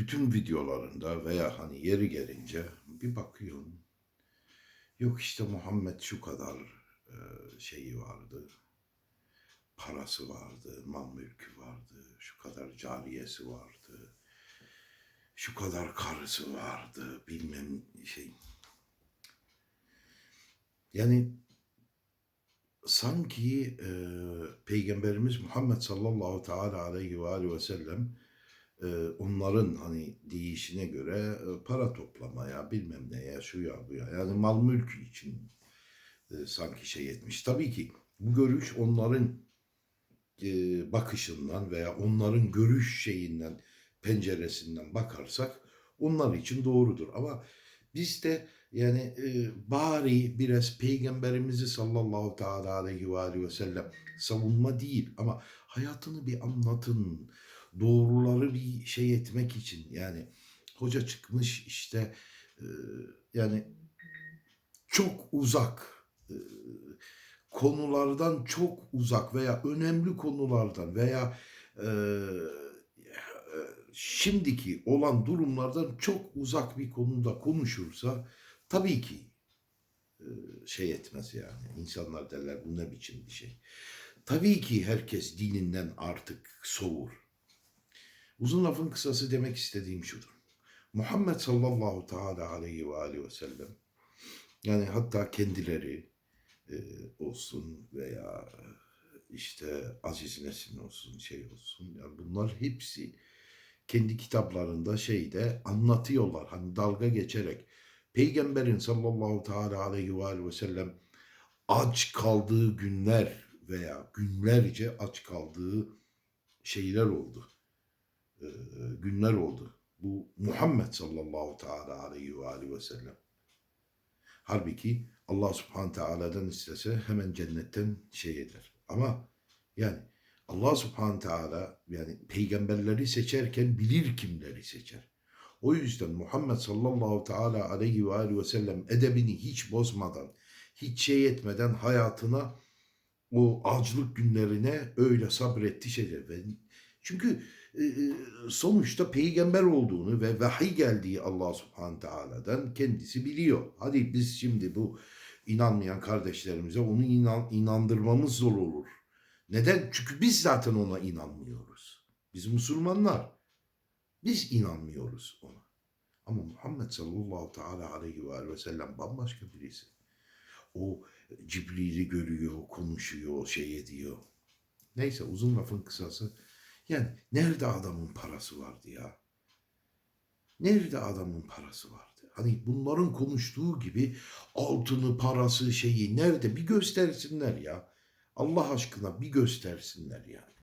bütün videolarında veya hani yeri gelince bir bakıyorsun. Yok işte Muhammed şu kadar e, şeyi vardı. Parası vardı, mal mülkü vardı, şu kadar cariyesi vardı. Şu kadar karısı vardı, bilmem şey. Yani sanki e, Peygamberimiz Muhammed sallallahu teala aleyhi ve aleyhi ve sellem onların hani deyişine göre para toplamaya bilmem neye şu ya bu ya yani mal mülk için sanki şey etmiş. Tabii ki bu görüş onların bakışından veya onların görüş şeyinden penceresinden bakarsak onlar için doğrudur. Ama biz de yani bari biraz peygamberimizi sallallahu teala aleyhi ve sellem savunma değil ama hayatını bir anlatın. Doğruları bir şey etmek için yani hoca çıkmış işte e, yani çok uzak e, konulardan çok uzak veya önemli konulardan veya e, şimdiki olan durumlardan çok uzak bir konuda konuşursa tabii ki e, şey etmez yani. İnsanlar derler bu ne biçim bir şey. Tabii ki herkes dininden artık soğur. Uzun lafın kısası demek istediğim şudur. Muhammed sallallahu teala aleyhi ve aleyhi ve sellem yani hatta kendileri e, olsun veya işte Aziz Nesin olsun şey olsun yani bunlar hepsi kendi kitaplarında şeyde anlatıyorlar hani dalga geçerek Peygamberin sallallahu teala aleyhi ve aleyhi ve sellem aç kaldığı günler veya günlerce aç kaldığı şeyler oldu. Ee, günler oldu. Bu Muhammed sallallahu teala aleyhi ve aleyhi ve sellem. Halbuki Allah subhanahu teala'dan istese hemen cennetten şey eder. Ama yani Allah subhanahu teala yani peygamberleri seçerken bilir kimleri seçer. O yüzden Muhammed sallallahu teala aleyhi ve aleyhi ve sellem edebini hiç bozmadan, hiç şey etmeden hayatına o acılık günlerine öyle sabretti şeyler. Çünkü e, sonuçta peygamber olduğunu ve vahiy geldiği Allah subhanahu teala'dan kendisi biliyor. Hadi biz şimdi bu inanmayan kardeşlerimize onu inan, inandırmamız zor olur. Neden? Çünkü biz zaten ona inanmıyoruz. Biz Müslümanlar. Biz inanmıyoruz ona. Ama Muhammed sallallahu teala aleyhi ve sellem bambaşka birisi. O Cibril'i görüyor, konuşuyor, şey ediyor. Neyse uzun lafın kısası. Yani nerede adamın parası vardı ya? Nerede adamın parası vardı? Hani bunların konuştuğu gibi altını, parası, şeyi nerede? Bir göstersinler ya. Allah aşkına bir göstersinler yani.